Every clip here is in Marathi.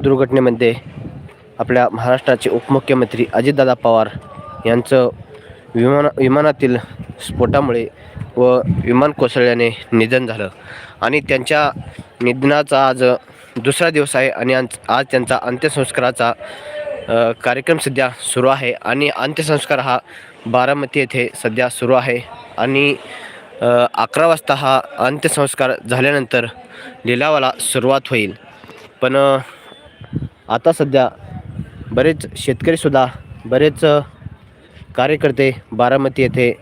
दुर्घटनेमध्ये आपल्या महाराष्ट्राचे उपमुख्यमंत्री अजितदादा पवार यांचं विमान विमानातील स्फोटामुळे व विमान कोसळल्याने निधन झालं. आणि त्यांच्या निधनाचा आज दुसरा दिवस आहे आणि आज त्यांचा अंत्यसंस्काराचा कार्यक्रम सध्या सुरू आहे. आणि अंत्यसंस्कार हा बारामती येथे सध्या सुरू आहे. आणि अकरा वाजता हा अंत्यसंस्कार झाल्यानंतर लिलावाला सुरुवात होईल. पण आता सध्या बरेच शेतकरीसुद्धा बरेच कार्यकर्ते बारामती येथे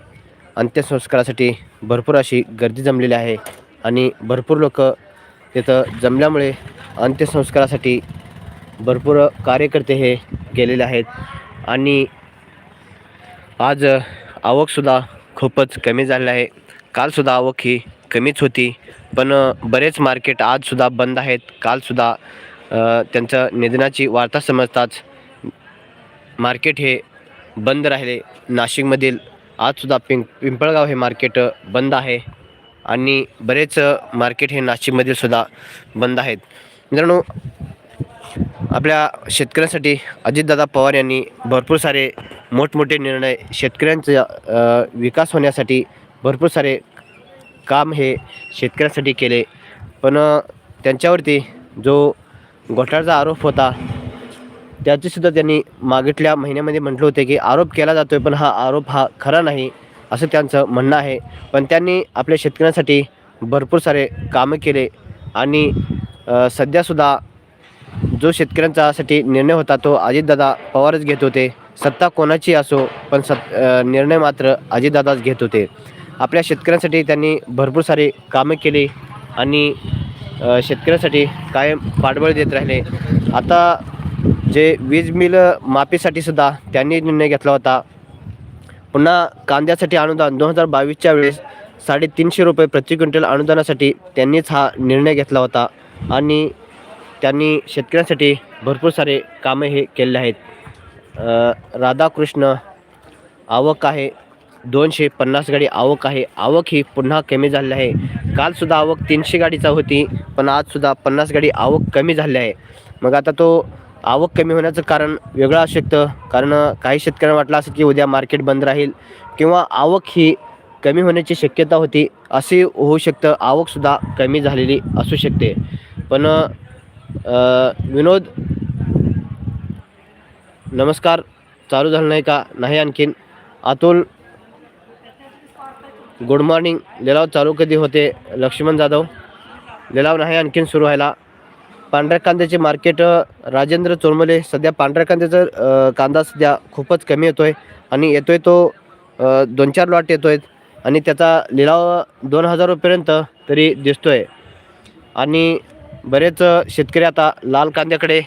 अंत्यसंस्कारासाठी भरपूर अशी गर्दी जमलेली आहे आणि भरपूर लोक तिथं जमल्यामुळे अंत्यसंस्कारासाठी भरपूर कार्यकर्ते हे गेलेले आहेत आणि आज आवकसुद्धा खूपच कमी झालेलं आहे. कालसुद्धा आवक ही कमीच होती पण बरेच मार्केट आजसुद्धा बंद आहेत. कालसुद्धा त्यांचं निधनाची वार्ता समजताच मार्केट हे बंद राहिले. नाशिकमधील आजसुद्धा पिंप पिंपळगाव हे मार्केट बंद आहे आणि बरेच मार्केट हे नाशिकमधील सुद्धा बंद आहेत. मित्रांनो आपल्या शेतकऱ्यांसाठी अजितदादा पवार यांनी भरपूर सारे मोठमोठे निर्णय शेतकऱ्यांचा विकास होण्यासाठी भरपूर सारे काम हे शेतकऱ्यांसाठी केले. पण त्यांच्यावरती जो घोटाळ्याचा आरोप होता. त्याचीसुद्धा त्यांनी मागितल्या. महिन्यामध्ये म्हटलं होते की आरोप केला जातो आहे पण हा आरोप हा खरा नाही असं त्यांचं म्हणणं आहे. पण त्यांनी आपल्या शेतकऱ्यांसाठी भरपूर सारे कामं केले आणि सध्यासुद्धा जो शेतकऱ्यांच्यासाठी निर्णय होता तो अजितदादा पवारच घेत होते. सत्ता कोणाची असो पण सत् निर्णय मात्र अजितदादाच घेत होते. आपल्या शेतकऱ्यांसाठी त्यांनी भरपूर सारे कामं केली आणि शेतकऱ्यांसाठी कायम पाठबळ देत राहिले. आता जे वीज बिल माफीसाठी सुद्धा त्यांनी निर्णय घेतला होता. पुन्हा कांद्यासाठी अनुदान दोन हजार बावीसच्या वेळेस साडेतीनशे रुपये प्रति क्विंटल अनुदानासाठी त्यांनीच हा निर्णय घेतला होता आणि त्यांनी शेतकऱ्यांसाठी भरपूर सारे कामे हे केले आहेत. राधाकृष्ण आवक आहे दोनशे पन्नास गाडी आवक आहे. आवक ही पुन्हा कमी झालेली आहे. कालसुद्धा आवक तीनशे गाडीचा होती पण आजसुद्धा पन्नास गाडी आवक कमी झाली आहे. मग आता तो आवक कमी होण्याचं कारण वेगळं असू शकतं. कारण काही शेतकऱ्यांना वाटलं असं की उद्या मार्केट बंद राहील किंवा आवक ही कमी होण्याची शक्यता होती असे होऊ शकतं. आवकसुद्धा कमी झालेली असू शकते. पण विनोद नमस्कार. चालू झालं नाही का? नाही आणखीन. अतुल गुड मॉर्निंग लिलाव चालू कधी होते? लक्ष्मण जाधव. लिलाव नाही आणखीन सुरू व्हायला. पांढऱ्या कांद्याचे मार्केट राजेंद्र चोरमले. सध्या पांढऱ्या कांद्याचा कांदा सध्या खूपच कमी येतो आहे आणि येतो आहे तो दोन चार लॉट येतो आहेत आणि त्याचा लिलाव दोन हजार रुपयेपर्यंत तरी दिसतो आहे आणि बरेच शेतकरी आता लाल कांद्याकडे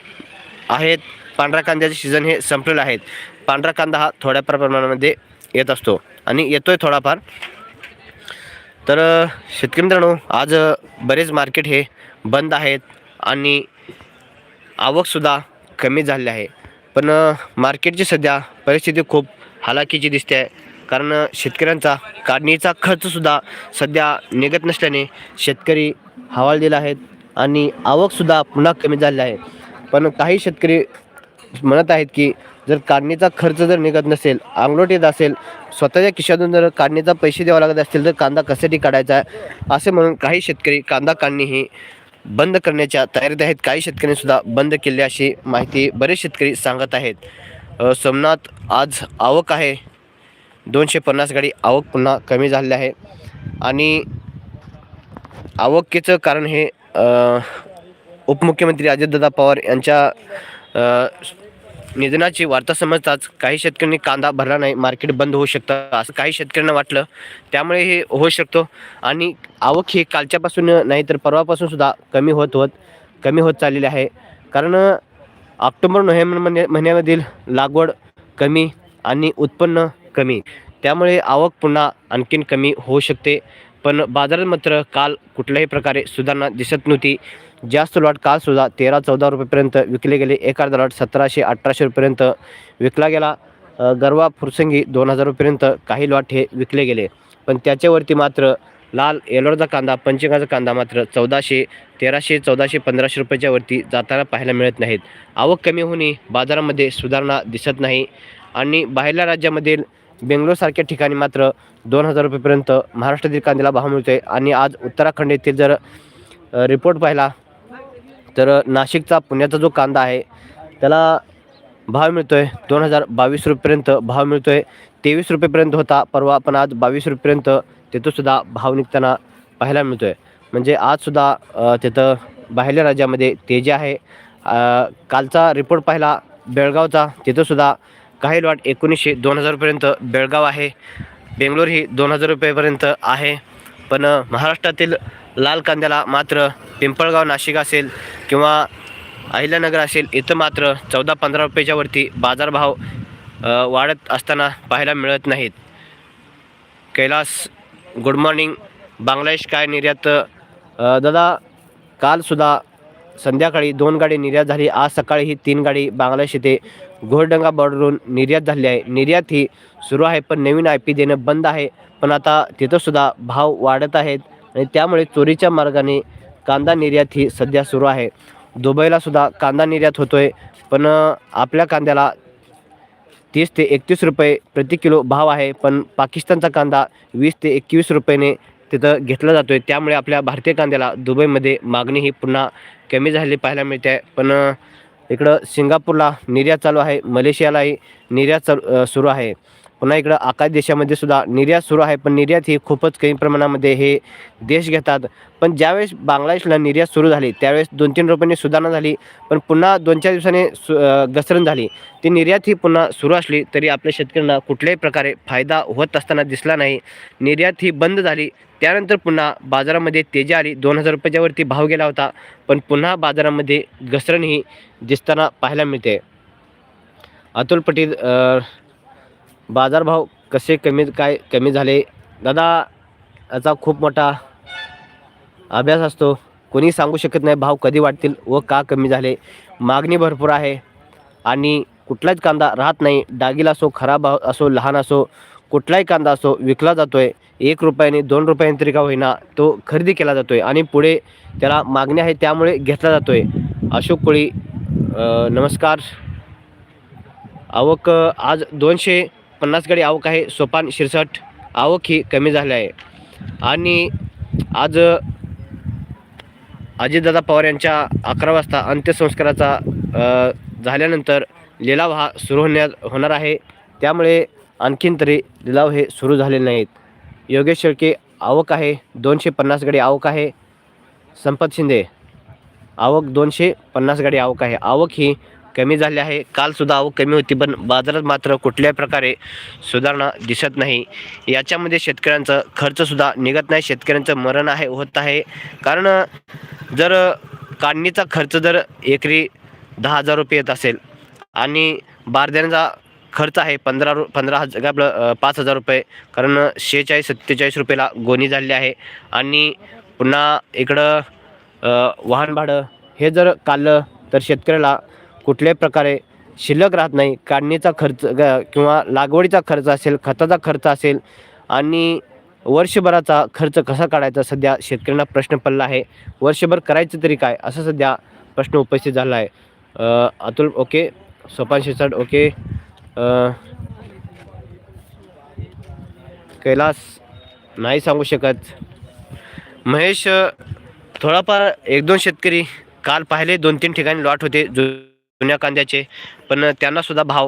आहेत. पांढऱ्या कांद्याचे सीझन हे संपलेलं आहेत. पांढरा कांदा हा थोड्याफार प्रमाणामध्ये येत असतो. आणि येतो आहे थोडाफार. तर शेतकरी मित्रांनो आज बरेच मार्केट हे बंद आहेत आणि आवकसुद्धा कमी झाली आहे. पण मार्केटची सध्या परिस्थिती खूप हालाकीची दिसते आहे. कारण शेतकऱ्यांचा काढणीचा खर्चसुद्धा सध्या निघत नसल्याने शेतकरी हवाल दिला आहेत आणि आवकसुद्धा पुन्हा कमी झाली आहे. पण काही शेतकरी म्हणत आहेत की जर काढणीचा खर्च जर निघत नसेल अंगलोट येत असेल स्वतःच्या खिशातून जर काढणीचा पैसे द्यावा लागत असतील तर कांदा कशासाठी काढायचा? आहे असे म्हणून काही शेतकरी कांदा काढणी ही बंद करण्याच्या तयारीत आहेत. काही शेतकऱ्यांनीसुद्धा बंद केली अशी माहिती बरेच शेतकरी सांगत आहेत. सोमनाथ आज आवक आहे. दोनशे पन्नास गाडी आवक पुन्हा कमी झालेली आहे. आणि आवकेचं कारण हे उपमुख्यमंत्री अजितदादा पवार यांच्या निधनाची वार्ता समजताच काही शेतकऱ्यांनी कांदा भरला नाही मार्केट बंद होऊ शकतं असं काही शेतकऱ्यांना वाटलं. त्यामुळे हे होऊ शकतो. आणि आवक ही कालच्यापासून नाही तर परवापासून सुद्धा कमी होत होत कमी होत चाललेली आहे. कारण ऑक्टोबर नोव्हेंबर महिन्या महिन्यामधील लागवड कमी आणि उत्पन्न कमी. त्यामुळे आवक पुन्हा आणखीन कमी होऊ शकते. पण बाजारात मात्र काल कुठल्याही प्रकारे सुधारणा दिसत नव्हती. जास्त लॉट कालसुद्धा तेरा चौदा रुपयेपर्यंत विकले गेले. एक अर्धा लॉट सतराशे अठराशे रुपयेपर्यंत विकला गेला. गरवा फुरसंगी दोन हजार रुपयेपर्यंत काही लॉट हे विकले गेले. पण त्याच्यावरती मात्र लाल येलोरचा कांदा पंचगाचा कांदा मात्र चौदाशे तेराशे चौदाशे पंधराशे रुपयाच्या वरती जाताना पाहायला मिळत नाहीत. आवक कमी होणे बाजारामध्ये सुधारणा दिसत नाही. आणि बाहेरल्या राज्यामधील बेंगलोरसारख्या ठिकाणी मात्र दोन हजार रुपयेपर्यंत महाराष्ट्रातील कांद्याला भाव मिळतो आहे आणि आज उत्तराखंड येथील जर रिपोर्ट पाहिला तर नाशिकचा पुण्याचा जो कांदा आहे त्याला भाव मिळतो आहे दोन हजार बावीस रुपयेपर्यंत भाव मिळतो आहे तेवीस रुपयेपर्यंत होता परवा पण आज बावीस रुपयेपर्यंत तिथंसुद्धा भाव निघताना पाहायला मिळतो आहे म्हणजे आजसुद्धा तिथं बाहेरल्या राज्यामध्ये तेजी आहे. कालचा रिपोर्ट पाहिला बेळगावचा तिथंसुद्धा काही लॉट एकोणीसशे दोन हजारपर्यंत बेळगाव आहे. बेंगलोर ही दोन हजार रुपयेपर्यंत आहे. पण महाराष्ट्रातील लाल कांद्याला मात्र पिंपळगाव नाशिक असेल किंवा अहिल्यानगर असेल इथं मात्र चौदा पंधरा रुपयाच्या वरती बाजारभाव वाढत असताना पाहायला मिळत नाहीत. कैलास गुड मॉर्निंग बांगलादेश काय निर्यात दादा कालसुद्धा संध्याकाळी दोन गाडी निर्यात झाली आज सकाळी ही तीन गाडी बांगलादेश येथे घोरडंगा बॉर्डरवरून निर्यात झाली आहे. निर्यात ही सुरू आहे पण नवीन आय पी देणं बंद आहे पण आता तिथंसुद्धा भाव वाढत आहेत. आणि त्यामुळे चोरीच्या मार्गाने कांदा निर्यात ही सध्या सुरू आहे. दुबईला सुद्धा कांदा निर्यात होतो आहे पण आपल्या कांद्याला तीस ते एकतीस रुपये प्रति किलो भाव आहे पण पाकिस्तानचा कांदा वीस ते एकवीस रुपयाने तिथं घेतला जातो आहे त्यामुळे आपल्या भारतीय कांद्याला दुबईमध्ये मागणी ही पुन्हा कमी झालेली पाहायला मिळते आहे. पण इकडं सिंगापूरला निर्यात चालू आहे मलेशियालाही निर्यात चालू सुरू आहे. पुन्हा इकडं आकाश देशामध्ये सुद्धा निर्यात सुरू आहे पण निर्यात ही खूपच कमी प्रमाणामध्ये हे देश घेतात. पण ज्यावेळेस बांगलादेशला निर्यात सुरू झाली त्यावेळेस दोन तीन रुपयांनी सुधारणा झाली पण पुन्हा दोन चार दिवसांनी सु घसरण झाली. ती निर्यात ही पुन्हा सुरू असली तरी आपल्या शेतकऱ्यांना कुठल्याही प्रकारे फायदा होत असताना दिसला नाही. निर्यात ही बंद झाली त्यानंतर पुन्हा बाजारामध्ये तेजी आली. दोन हजार रुपयाच्यावरती भाव गेला होता पण पुन्हा बाजारामध्ये घसरण ही दिसताना पाहायला मिळते. अतुल पटेल बाजारभाव कसे कमी काय कमी झाले? दादा याचा खूप मोठा अभ्यास असतो. कोणी सांगू शकत नाही भाव कधी वाढतील व का कमी झाले. मागणी भरपूर आहे आणि कुठलाच कांदा राहत नाही. डागीला असो खराब भाव असो लहान असो कुठलाही कांदा असो विकला जातो आहे एक रुपयाने दोन रुपयाने तरी का होईना तो खरेदी केला जातो आहे आणि पुढे त्याला मागणी आहे त्यामुळे घेतला जातो आहे अशोक कोळी नमस्कार. आवक आज दोनशे पन्नास गाडी आवक आहे. सोपान शिरसट आवक ही कमी झाली आहे. आणि आज अजितदादा पवार यांच्या अकरा वाजता अंत्यसंस्काराचा झाल्यानंतर लिलाव हा सुरू होण्यात होणार आहे. त्यामुळे आणखीन तरी लिलाव हे सुरू झालेले नाहीत. योगेश शेळके आवक आहे. दोनशे पन्नास गाडी आवक आहे. संपत शिंदे आवक दोनशे पन्नास गाडी आवक आहे. आवक ही कमी झाले आहे. कालसुद्धा आवक कमी होती पण बाजारात मात्र कुठल्याही प्रकारे सुधारणा दिसत नाही. याच्यामध्ये शेतकऱ्यांचं खर्चसुद्धा निघत नाही. शेतकऱ्यांचं मरण आहे होत आहे. कारण जर काढणीचा खर्च जर एकरी दहा हजार रुपये येत असेल आणि बारदाण्याचा खर्च आहे पंधरा रु पंधरा हजार आपलं पाच हजार रुपये कारण शेहेचाळीस सत्तेचाळीस रुपयेला गोणी झालेली आहे. आणि पुन्हा इकडं वाहन भाडं हे जर काढलं तर शेतकऱ्याला कुठल्याही प्रकारे शिल्लक राहत नाही. काढणीचा खर्च ग- किंवा लागवडीचा खर्च असेल खताचा खर्च असेल आणि वर्षभराचा खर्च कसा काढायचा सध्या शेतकऱ्यांना प्रश्न पडला आहे. वर्षभर करायचं तरी काय? असा सध्या प्रश्न उपस्थित झाला आहे. अतुल ओके. सोपान शिरसाट ओके. कैलास नाही सांगू शकत. महेश थोडाफार एक दोन शेतकरी काल पाहिले दोन तीन ठिकाणी लॉट होते. जो जुन्या कांद्याचे पण त्यांना सुद्धा भाव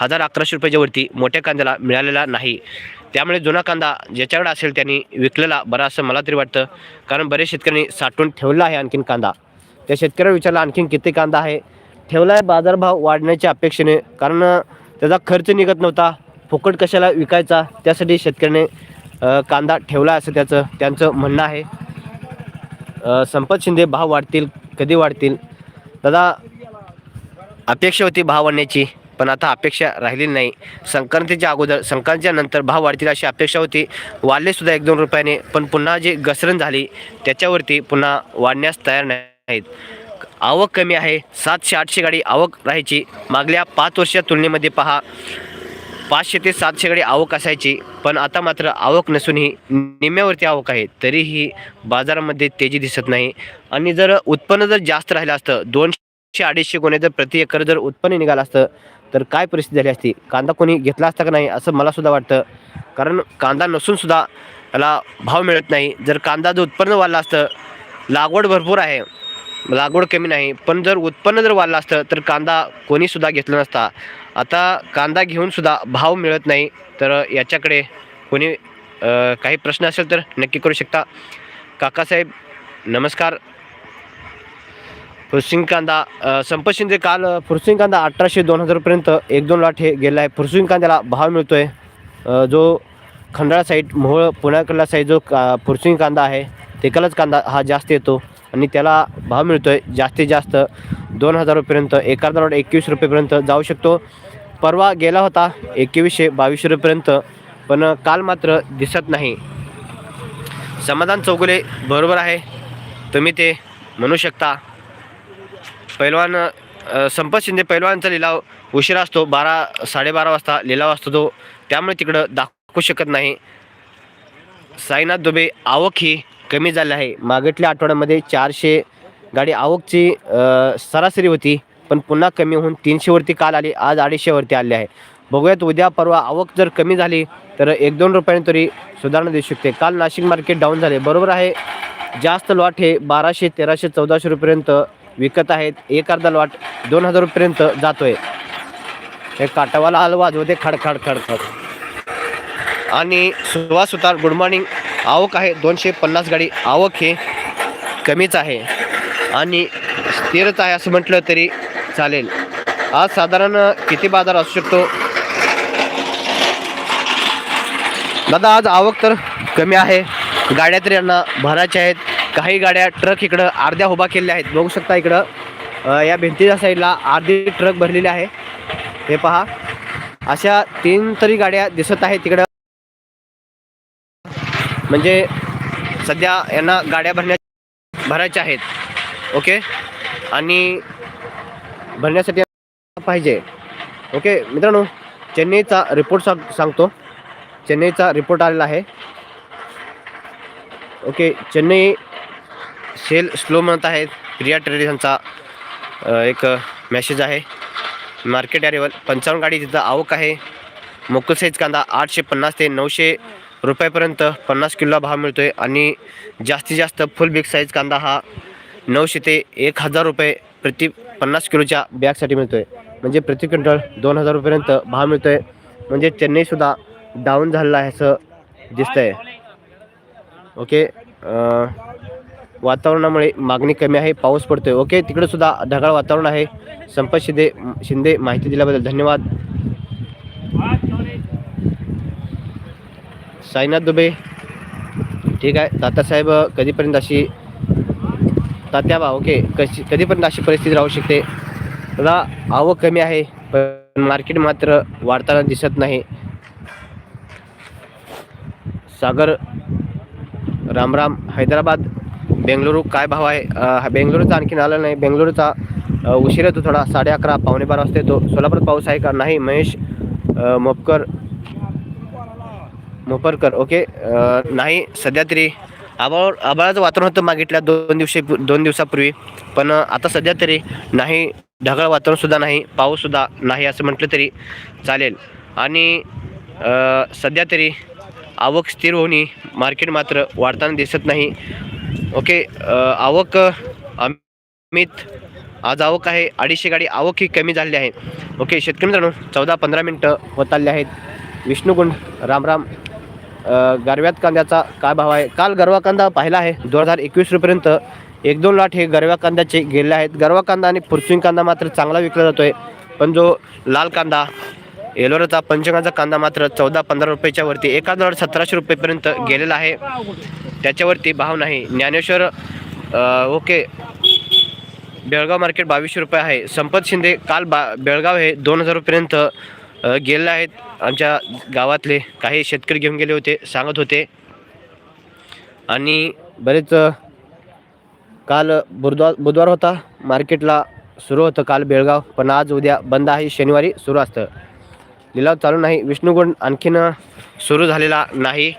हजार अकराशे रुपयाच्या वरती मोठ्या कांद्याला मिळालेला नाही. त्यामुळे जुना कांदा ज्याच्याकडे असेल त्यांनी विकलेला बरा असं मला तरी वाटतं. कारण बरेच शेतकऱ्यांनी साठवून ठेवला आहे आणखीन कांदा. त्या शेतकऱ्याला विचारला आणखीन किती कांदा आहे? ठेवला आहे बाजारभाव वाढण्याच्या अपेक्षेने कारण त्याचा खर्च निघत नव्हता. फुकट कशाला विकायचा? त्यासाठी शेतकऱ्याने कांदा ठेवला असं त्याचं त्यांचं म्हणणं आहे. संपत शिंदे भाव वाढतील कधी वाढतील? दादा अपेक्षा होती भाव वाढण्याची पण आता अपेक्षा राहिलेली नाही. संक्रांतीच्या अगोदर संक्रांतीच्या नंतर भाव वाढतील अशी अपेक्षा होती. वाढलेसुद्धा एक दोन रुपयाने पण पुन्हा जी घसरण झाली त्याच्यावरती पुन्हा वाढण्यास तयार नाहीत. आवक कमी आहे सातशे आठशे गाडी आवक राहायची. मागल्या पाच वर्षाच्या तुलनेमध्ये पहा पाचशे ते सातशे गाडी आवक असायची पण आता मात्र आवक नसूनही निम्म्यावरती आवक आहे तरीही बाजारामध्ये तेजी दिसत नाही. आणि जर उत्पन्न जर जास्त राहिलं असतं दोनशे अडीचशे गुन्हे जर प्रति एकर जर उत्पन्न निघालं असतं तर काय परिस्थिती झाली असती? कांदा कोणी घेतला असता का नाही असं मला सुद्धा वाटतं. कारण कांदा नसून सुद्धा त्याला भाव मिळत नाही. जर कांदा जर उत्पन्न वाढलं असतं लागवड भरपूर आहे लागवड कमी नाही पण जर उत्पन्न जर वाढलं असतं तर कांदा कोणीसुद्धा घेतला नसता. आता कांदा घेऊन सुद्धा भाव मिळत नाही तर याच्याकडे कोणी काही प्रश्न असेल तर नक्की करू शकता. काकासाहेब नमस्कार. फुरसिंग कांदा अ, संपत शिंदे काल फुरसिंग कांदा अठराशे दोन हजारपर्यंत एक दोन लाट हे गेला आहे फुरसिंग कांद्याला भाव मिळतो आहे जो खंडाळा साईड मोहोळ पुण्याकडला साईड जो का फुरसिंग कांदा आहे तिकडलाच कांदा हा जास्त येतो आणि त्याला भाव मिळतो आहे जास्तीत जास्त दोन हजार रुपयेपर्यंत. एका दरावर एकवीस रुपयेपर्यंत जाऊ शकतो. परवा गेला होता एकवीसशे बावीसशे रुपयेपर्यंत पण काल मात्र दिसत नाही. समाधान चौगुले बरोबर आहे. तुम्ही ते म्हणू शकता. पैलवान संपत शिंदे पैलवानचा लिलाव उशिरा असतो. बारा साडेबारा वाजता लिलाव असतो तो. त्यामुळे तिकडं दाखवू शकत नाही. साईनाथ दुबे आवक ही कमी झाली आहे. मागटल्या आठवड्यामध्ये चारशे गाडी आवकची सरासरी होती पण पुन्हा कमी होऊन तीनशेवरती काल आली. आज अडीचशेवरती आली आहे. बघूयात उद्या परवा आवक जर कमी झाली तर एक दोन रुपयाने तरी सुधारणा देऊ शकते. काल नाशिक मार्केट डाऊन झाले. बरोबर आहे जास्त लॉट हे बाराशे तेराशे चौदाशे रुपयेपर्यंत विकत आहेत. एक अर्धा लॉट दोन हजार रुपयेपर्यंत जातोय. हे काटावाला आल वाजवते खड खडखड आणि सुहास सुतार गुड मॉर्निंग आवक आहे दोनशे पन्नास गाडी. आवक हे कमीच आहे. आणि स्थिरच आहे असं म्हटलं तरी चालेल. आज साधारण किती बाजार असू शकतो? दादा आज आवक तर कमी आहे. गाड्या तर यांना भरायच्या आहेत. काही गाड्या ट्रक इकडं अर्ध्या उभा केलेल्या आहेत. बघू शकता इकडं या भिंतीच्या साईडला अर्धी ट्रक भरलेली आहे. हे पहा. अशा तीन तरी गाड्या दिसत आहेत तिकडं म्हणजे सध्या यांना गाड्या भरण्या भरायच्या आहेत. ओके? आणि भरण्यासाठी पाहिजे. ओके? मित्रांनो चेन्नईचा रिपोर्ट सांग सांगतो. चेन्नईचा रिपोर्ट आलेला आहे. ओके? चेन्नई सेल स्लो म्हणत आहेत. प्रिया ट्रेडिशनचा एक मेसेज आहे. मार्केट अरेवल पंचावन्न गाडी तिथं आवक आहे. मोकल साईज कांदा आठशे पन्नास ते नऊशे रुपयापर्यंत पन्नास किलोला भाव मिळतो आहे आणि जास्तीत जास्त फुल बिग साईज कांदा हा नऊशे ते एक हजार रुपये प्रति पन्नास किलोच्या बॅगसाठी मिळतो आहे म्हणजे प्रति क्विंटल दोन हजार रुपयेपर्यंत भाव मिळतो आहे म्हणजे चेन्नईसुद्धा डाऊन झालेला आहे असं दिसतं आहे ओके वातावरणामुळे मागणी कमी आहे पाऊस पडतोय. ओके तिकडे सुद्धा ढगाळ वातावरण आहे. संपत शिंदे शिंदे माहिती दिल्याबद्दल धन्यवाद. साईनाथ दुबे. ठीक आहे. तात्यासाहेब कधीपर्यंत अशी तात्याबा ओके कशी कधीपर्यंत अशी परिस्थिती राहू शकते? मला आवक कमी आहे पण मार्केट मात्र वाढताना दिसत नाही. सागर रामराम हैदराबाद. बेंगलुरू काय भाव आहे? हा बेंगलुरूचा आणखीन आला नाही. बेंगलुरूचा उशीर येतो थोडा साडे अकरा पावणे बारा वाजता येतो. सोलापूरात पाऊस आहे का? नाही महेश मोपकर मोपरकर ओके. नाही सध्या तरी आबाळ आबाळाचं वातावरण होतं मागितल्या दोन दिवशी दोन दिवसापूर्वी. पण आता सध्या तरी नाही ढगाळ वातावरणसुद्धा नाही पाऊससुद्धा नाही असं म्हटलं तरी चालेल. आणि सध्या तरी आवक स्थिर होणे मार्केट मात्र वाढताना दिसत नाही. ओके आवक अमित आज आवक आहे अडीचशे गाडी आवक ही कमी झालेली आहे. ओके शेतकरी मित्रांनो चौदा पंधरा मिनटं होत आले आहेत. विष्णुगुंड रामराम गरव्यात कांद्याचा काय भाव आहे? काल गरवा कांदा पाहिला आहे दोन हजार एकवीस रुपयेपर्यंत. एक दोन लाट हे गरव्या कांद्याचे गेले आहेत. गरवा कांदा आणि पुरचिंग कांदा मात्र चांगला विकला जातो आहे पण जो लाल कांदा एलोराचा पंचगाचा कांदा मात्र चौदा पंधरा रुपयाच्या वरती एका दर सतराशे रुपयेपर्यंत गेलेला आहे. त्याच्यावरती भाव नाही ज्ञानेश्वर ओके बेळगाव मार्केट बावीसशे रुपये आहे. संपत शिंदे काल बा बेळगाव हे दोन हजार गेले गेलेले आहेत. आमच्या गावातले काही शेतकरी घेऊन गेले होते सांगत होते. आणि बरेच काल बुधवार बुधवार होता. मार्केटला सुरू होतं काल बेळगाव. पण आज उद्या बंद आहे. शनिवारी सुरू असतं. लिलाव चालू नाही. विष्णुगुंड आणखीन सुरू झालेला नाही.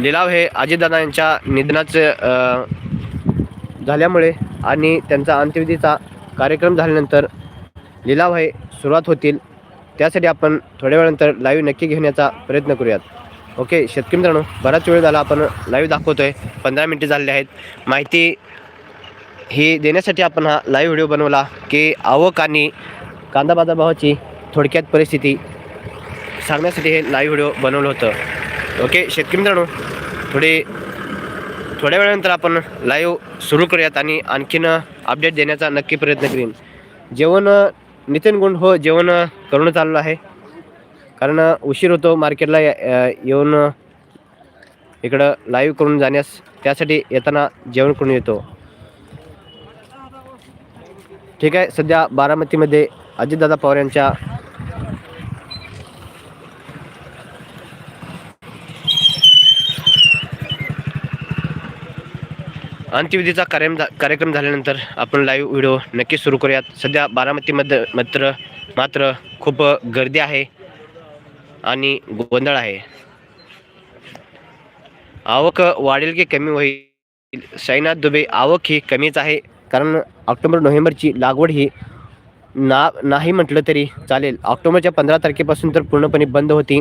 लिलाव हे अजितदादा यांच्या निधनाचं झाल्यामुळे आणि त्यांचा अंत्यविधीचा कार्यक्रम झाल्यानंतर लिलाव हे सुरुवात होतील. त्यासाठी आपण थोड्या वेळानंतर लाईव्ह नक्की घेण्याचा प्रयत्न करूयात. ओके शेतकरी मित्रांनो बराच वेळ झाला आपण लाईव्ह दाखवतोय. पंधरा मिनटे झालेली आहेत. माहिती ही देण्यासाठी आपण हा लाईव्ह व्हिडिओ बनवला की आवक आणि कांदा बाजारभावाची थोडक्यात परिस्थिती सांगण्यासाठी हे लाईव्ह व्हिडिओ बनवलं होतं. ओके शेतकरी मित्रांनो थोडे थोड्या वेळानंतर आपण लाईव्ह सुरू करूयात आणि आणखीन अपडेट देण्याचा नक्की प्रयत्न करीन. जेवण नितीन गुंड हो जेवण करून चाललं आहे. कारण उशीर होतो मार्केटला येऊन इकडं लाईव्ह करून जाण्यास. त्यासाठी येताना जेवण करून येतो. ठीक आहे सध्या बारामतीमध्ये अजितदादा पवार यांच्या अंत्यविधीचा कार्यम कार्यक्रम झाल्यानंतर आपण लाईव्ह व्हिडिओ नक्की सुरू करूयात. सध्या बारामतीमध्ये मात्र मात्र खूप गर्दी आहे आणि गोंधळ आहे. आवक वाढेल की कमी होईल? साईनाथ दुबे आवक ही कमीच आहे कारण ऑक्टोबर नोव्हेंबरची लागवड ही ना नाही म्हटलं तरी चालेल. ऑक्टोबरच्या पंधरा तारखेपासून तर पूर्णपणे बंद होती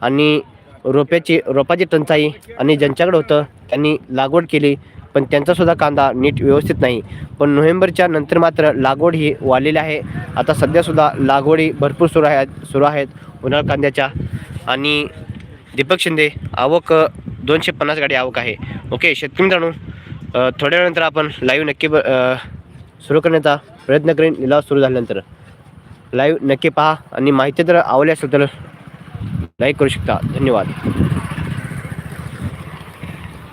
आणि रोप्याची रोपाची टंचाई आणि ज्यांच्याकडे होतं त्यांनी लागवड केली. पण त्यांचासुद्धा कांदा नीट व्यवस्थित नाही. पण नोव्हेंबरच्या नंतर मात्र लागवड ही वाढलेली आहे. आता सध्यासुद्धा लागवडी भरपूर सुरू आहेत सुरू आहेत उन्हाळ कांद्याच्या. आणि दीपक शिंदे आवक दोनशे पन्नास गाडी आवक आहे. ओके शेतकरी मित्रांनो थोड्या वेळानंतर आपण लाईव्ह नक्की ब- सुरू करण्याचा प्रयत्न करेन. लिलाव सुरू झाल्यानंतर. लाईव्ह नक्की पहा आणि माहिती जर आवडली असेल तर लाईक करू शकता. धन्यवाद.